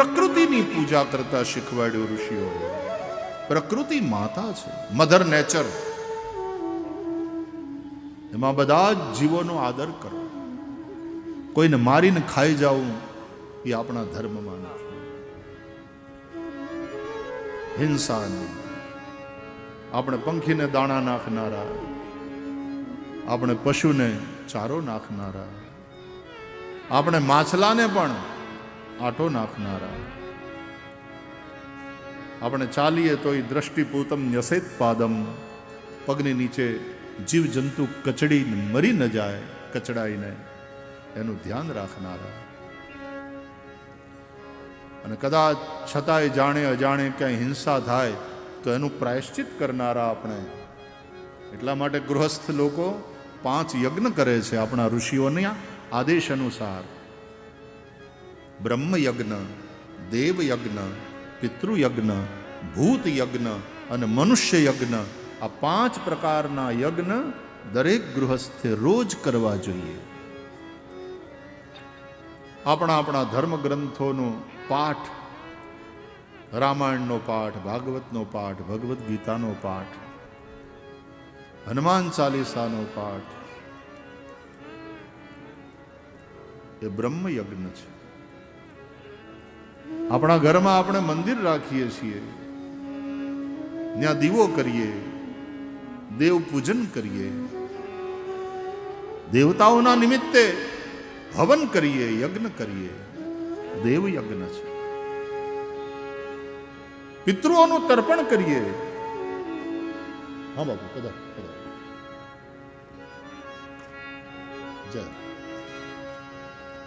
પ્રકૃતિની પૂજા કરતા શીખવાડ્યું ઋષિઓ પ્રકૃતિ માતા છે મધર નેચર એમાં બધા જ જીવોનો આદર કરો. કોઈને મારીને ખાઈ જવું એ આપણા ધર્મમાં નથી. હિંસા નહીં. આપણે પંખીને દાણા નાખનારા, આપણે પશુને ચારો નાખનારા, આપણે માછલાને પણ આટો નાખનારા. આપણે ચાલીએ તો એ દ્રષ્ટિપૂતમ ન્યસેત પાદમ. પગની નીચે જીવજંતુ કચડીને મરી ન જાય, કચડાઈને. એનું ધ્યાન રાખનારા. અને કદાચ છતાંય જાણે અજાણે ક્યાંય હિંસા થાય, તો એનું પ્રાયશ્ચિત કરનારા આપણે. એટલા માટે ગૃહસ્થ લોકો પાંચ યજ્ઞ કરે છે આપણા ઋષિઓના આદેશ અનુસાર. બ્રહ્મ યજ્ઞ દેવ યજ્ઞ પિતૃયજ્ઞ ભૂત યજ્ઞ અને મનુષ્ય યજ્ઞ આ પાંચ પ્રકારના યજ્ઞ દરેક ગૃહસ્થે રોજ કરવા જોઈએ. આપણા આપણા ધર્મ ગ્રંથોનો પાઠ, રામાયણનો પાઠ, ભાગવતનો પાઠ, ભગવદ્ ગીતાનો પાઠ, હનુમાન ચાલીસાનો પાઠ, એ બ્રહ્મયજ્ઞ છે. આપણા ઘરમાં આપણે મંદિર રાખીએ છીએ. ત્યાં દીવો કરીએ, દેવ પૂજન કરીએ. દેવતાઓના નિમિત્તે હવન કરીએ, યજ્ઞ કરીએ. દેવ યજ્ઞ છે. પિતૃઓનું તર્પણ કરીએ. હા બાપુ કદા જય.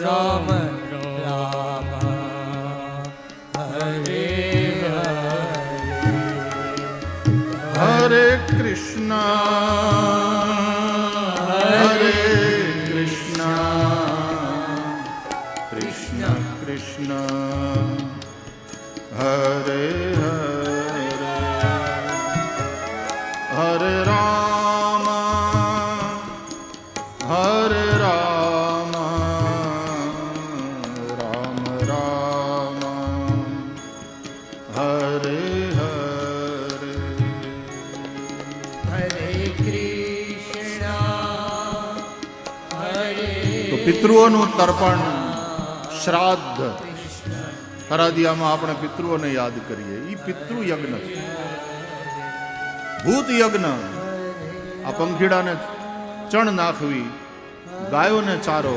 Ram પિતૃઓનું તર્પણ, શ્રાદ્ધ. હરાદિયામાં આપણે પિતૃઓને યાદ કરીએ. એ પિતૃ યજ્ઞ ભૂત યજ્ઞ આ પંખીડાને ચણ નાખવી, ગાયોને ચારો,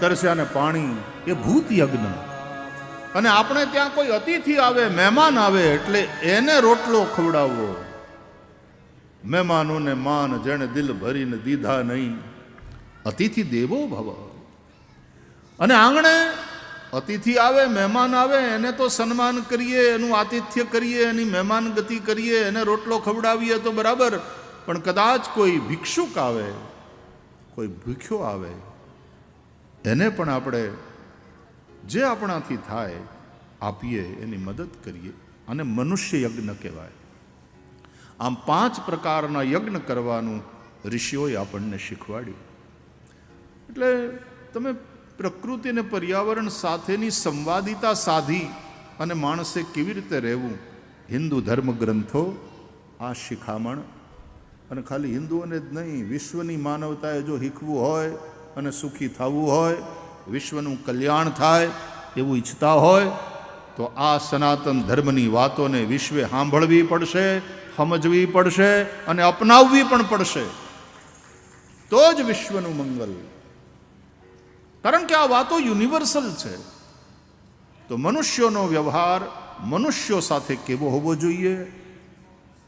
તરસ્યાને પાણી, એ ભૂત યજ્ઞ અને આપણે ત્યાં કોઈ અતિથિ આવે, મહેમાન આવે, એટલે એને રોટલો ખવડાવવો. મહેમાનોને માન, જેણે દિલ ભરીને દીધા નહીં. અતિથિ દેવો ભવ. અને આંગણે અતિથિ આવે, મહેમાન આવે, એને તો સન્માન કરીએ, એનું આતિથ્ય કરીએ, એની મહેમાન ગતિ કરીએ, એને રોટલો ખવડાવીએ તો બરાબર. પણ કદાચ કોઈ ભિક્ષુક આવે, કોઈ ભૂખ્યો આવે, એને પણ આપણે જે આપણાથી થાય, આપીએ, એની મદદ કરીએ. અને મનુષ્ય યજ્ઞ કહેવાય. આમ પાંચ પ્રકારના યજ્ઞ કરવાનું ઋષિઓએ આપણને શીખવાડ્યું. એટલે તમે પ્રકૃતિ અને પર્યાવરણ સાથેની સંવાદિતા સાધી અને માણસે કેવી રીતે રહેવું? હિન્દુ ધર્મ ગ્રંથો આ શિખામણ. અને ખાલી હિન્દુઓને જ નહીં, વિશ્વની માનવતાએ જો શીખવું હોય અને સુખી થવું હોય, વિશ્વનું કલ્યાણ થાય એવું ઈચ્છતા હોય, તો આ સનાતન ધર્મની વાતોને વિશ્વે સાંભળવી પડશે, સમજવી પડશે અને અપનાવવી પણ પડશે. તો જ વિશ્વનું મંગલ. કારણ કે આ વાતો યુનિવર્સલ છે. તો મનુષ્યોનો વ્યવહાર મનુષ્યો સાથે કેવો હોવો જોઈએ?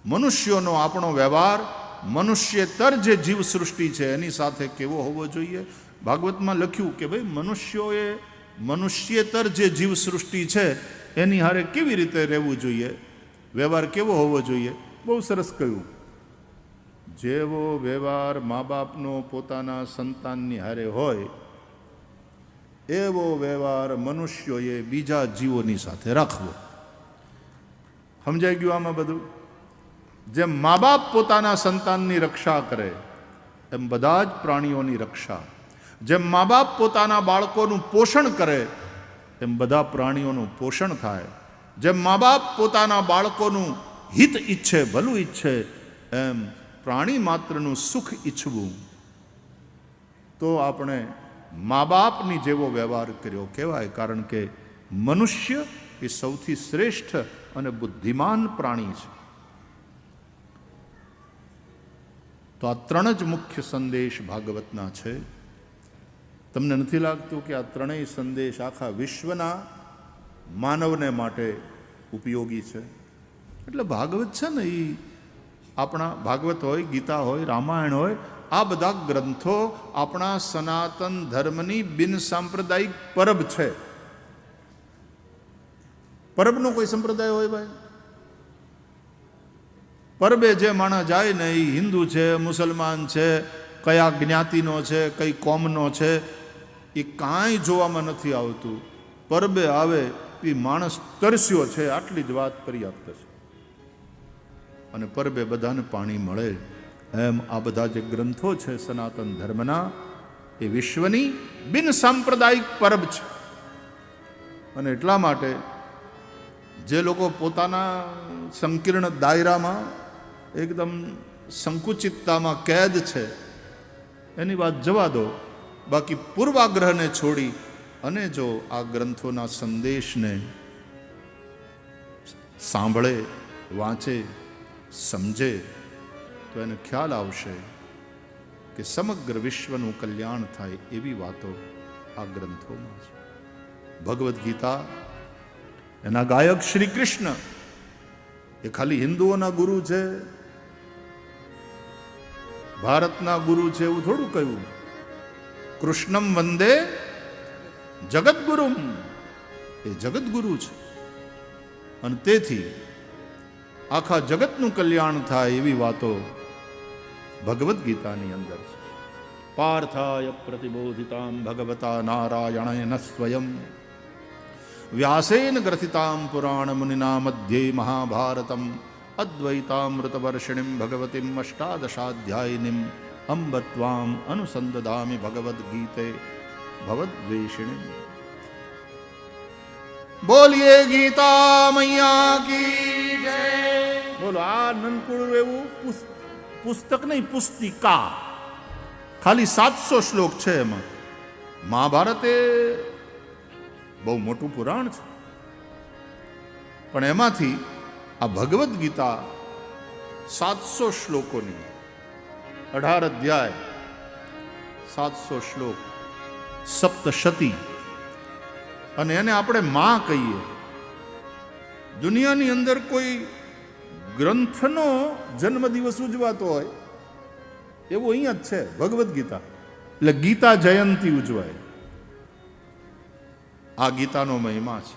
મનુષ્યોનો આપણો વ્યવહાર મનુષ્યેતર જે જીવ સૃષ્ટિ છે એની સાથે કેવો હોવો જોઈએ? ભાગવતમાં લખ્યું કે ભાઈ મનુષ્યોએ મનુષ્યેતર જે જીવ સૃષ્ટિ છે એની હારે કેવી રીતે રહેવું જોઈએ? વ્યવહાર કેવો હોવો જોઈએ? બહુ સરસ કહ્યું. જેવો વ્યવહાર મા બાપનો પોતાના સંતાનની હારે હોય એવો વ્યવહાર મનુષ્યોએ બીજા જીવોની સાથે રાખવો. સમજાઈ ગયું આમાં બધું? જેમ મા બાપ પોતાના સંતાનની રક્ષા કરે, એમ બધા જ પ્રાણીઓની રક્ષા. જેમ મા બાપ પોતાના બાળકોનું પોષણ કરે, એમ બધા પ્રાણીઓનું પોષણ થાય. જેમ મા બાપ પોતાના બાળકોનું હિત ઈચ્છે, ભલું ઈચ્છે, એમ પ્રાણી માત્રનું સુખ ઈચ્છવું. તો આપણે મા બાપની જેવો વ્યવહાર કર્યો કહેવાય, કારણ કે મનુષ્ય એ સૌથી શ્રેષ્ઠ અને બુદ્ધિમાન પ્રાણી છે. તો આ ત્રણ જ મુખ્ય સંદેશ ભાગવતના છે. તમને નથી લાગતું કે આ ત્રણેય સંદેશ આખા વિશ્વના માનવને માટે ઉપયોગી છે? એટલે ભાગવત છે ને એ આપણા, ભાગવત હોય, ગીતા હોય, રામાયણ હોય આ બધા ગ્રંથો આપણા સનાતન ધર્મની બિન સાંપ્રદાયિક પરબ છે. પરબનો કોઈ સંપ્રદાય હોય ભાઈ? પરબે જે માણસ જાય ને એ હિન્દુ છે, મુસલમાન છે, કયા જ્ઞાતિનો છે, કઈ કોમનો છે, એ કાંઈ જોવામાં નથી આવતું. પરબે આવે એ માણસ તરસ્યો છે, આટલી જ વાત પર્યાપ્ત છે. અને પરબે બધાને પાણી મળે. એમ આ બધા જે ગ્રંથો છે સનાતન ધર્મના, એ વિશ્વની બિન સાંપ્રદાયિક પરબ છે. અને એટલા માટે જે લોકો પોતાના સંકીર્ણ દાયરામાં એકદમ સંકુચિતતામાં કેદ છે, એની વાત જવા દો. બાકી પૂર્વાગ્રહને છોડી અને જો આ ગ્રંથોના સંદેશને સાંભળે, વાંચે, સમજે તો એને ખ્યાલ આવશે કે સમગ્ર વિશ્વનું કલ્યાણ થાય એવી વાતો આ ગ્રંથોમાં છે. ભગવદ્ ગીતા, એના ગાયક શ્રી કૃષ્ણ, એ ખાલી હિન્દુઓના ગુરુ છે. ભારતના ગુરુ છે એવું થોડું કહ્યું. કૃષ્ણમ વંદે જગદગુરુમ. એ જગદગુરુ છે. અને તેથી આખા જગતનું કલ્યાણ થાય એવી વાતો ભગવદ્ ગીતાની અંદર છે. પાર્થાય પ્રતિબોધિતામ ભગવતા નારાયણેન સ્વયં. વ્યાસેન ગ્રથિતામ પુરાણ મુનિના મધ્યે મહાભારતમ. અદ્વૈતામૃતવર્ષિણીમ ભગવતીમ અષ્ટાદશાધ્યાયિનીમ. અંબ ત્વામ અનુસંદદામિ ભગવદ્ગીતે ભવદ્વેષિણીમ. બોલીએ ગીતા મૈયા કી જય. બોલો, આ નનકુળ એવું પુસ- પુસ્તક નહીં, પુસ્તિકા. ખાલી સાતસો શ્લોક છે એમાં. મહાભારત એ બહુ મોટું પુરાણ છે. પણ એમાંથી આ ભગવદ્ ગીતા સાતસો શ્લોકોની, અઢાર અધ્યાય, સાતસો શ્લોક, સપ્તશતી, અને એને આપણે માં કહીએ. દુનિયાની અંદર કોઈ ગ્રંથનો જન્મદિવસ ઉજવાતો હોય, એવું અહીંયા જ છે, ભગવદ્ ગીતા. એટલે ગીતા જયંતી ઉજવાય. આ ગીતાનો મહિમા છે.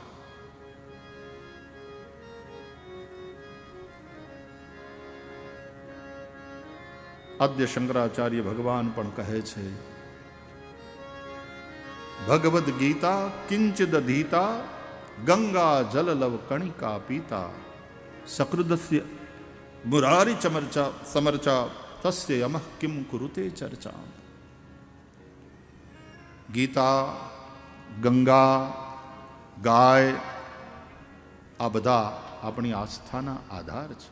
આદ્ય શંકરાચાર્ય ભગવાન પણ કહે છે, ભગવદ્ ગીતા કિંચિદ ધીતા ગંગા જલલવ કણિકા પીતા. સકૃદસ્ય મુરારી ચમર્ચા સમર્ચા તસ્ય યમઃ કિમ કુરુતે ચર્ચા ગીતા ગંગા ગાય આ બધા આપણી આસ્થાના આધાર છે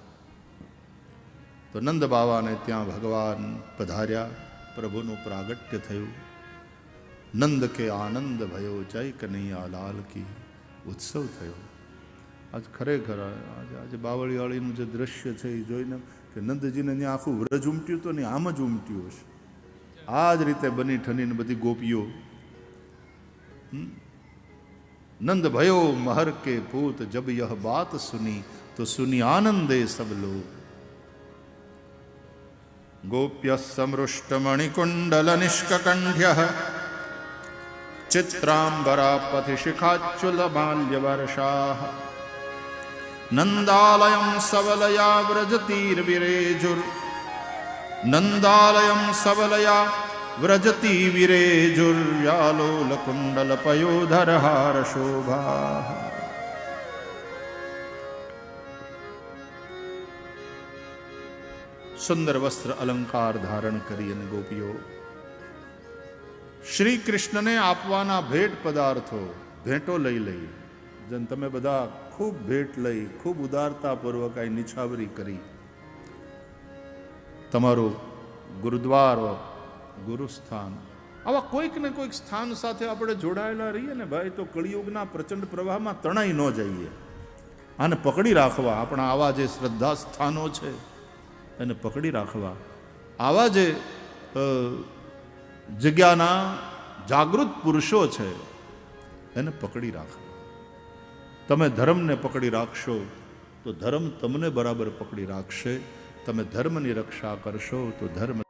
તો નંદ બાવાને ત્યાં ભગવાન પધાર્યા પ્રભુનું પ્રાગટ્ય થયું નંદ કે આનંદ ભયો જય કનૈયા લાલ કી ઉત્સવ થયો આજ ખરેખર આજે આજે બાવળીવાળીનું જે દ્રશ્ય છે એ જોઈને કે નંદજીને ત્યાં આખું વ્રજ ઉમટ્યું તો ને આમ જ ઉમટ્યું હશે આ જ રીતે બની ઠનીને બધી ગોપીઓ હમ? નંદ ભયો મહર કે પૂત જબ યહ બાત સુની તો સુની આનંદે સબ લોગ गोप्यः समृष्टमणिकुण्डलनिष्ककण्ठ्यः चित्राम्बरापथिशिखाच्युलमाल्यवर्षाः नन्दालयं सबलया व्रजतीर्विरेजुर् नन्दालयं सबलया व्रजति विरेजुर्यालोलकुण्डलपयोधरहारशोभाः સુંદર વસ્ત્ર અલંકાર ધારણ કરી અને ગોપીઓ શ્રી કૃષ્ણને આપવાના ભેટ પદાર્થો ભેટો લઈ લઈ જેમ તમે બધા ખૂબ ભેટ લઈ, ખૂબ ઉદારતાપૂર્વક આ નિછાવરી કરી. તમારું ગુરુદ્વારો, ગુરુસ્થાન, આવા કોઈક ને કોઈક સ્થાન સાથે આપણે જોડાયેલા રહીએ ને ભાઈ, તો કળિયુગના પ્રચંડ પ્રવાહમાં તણાઈ ન જઈએ. આને પકડી રાખવા આપણા આવા જે શ્રદ્ધા સ્થાનો છે, એને પકડી રાખવા. આવા જે જગ્યાના જાગૃત પુરુષો છે, એને પકડી રાખવા. તમે ધર્મને પકડી રાખશો, તો ધર્મ તમને બરાબર પકડી રાખશે. તમે ધર્મની રક્ષા કરશો, તો ધર્મ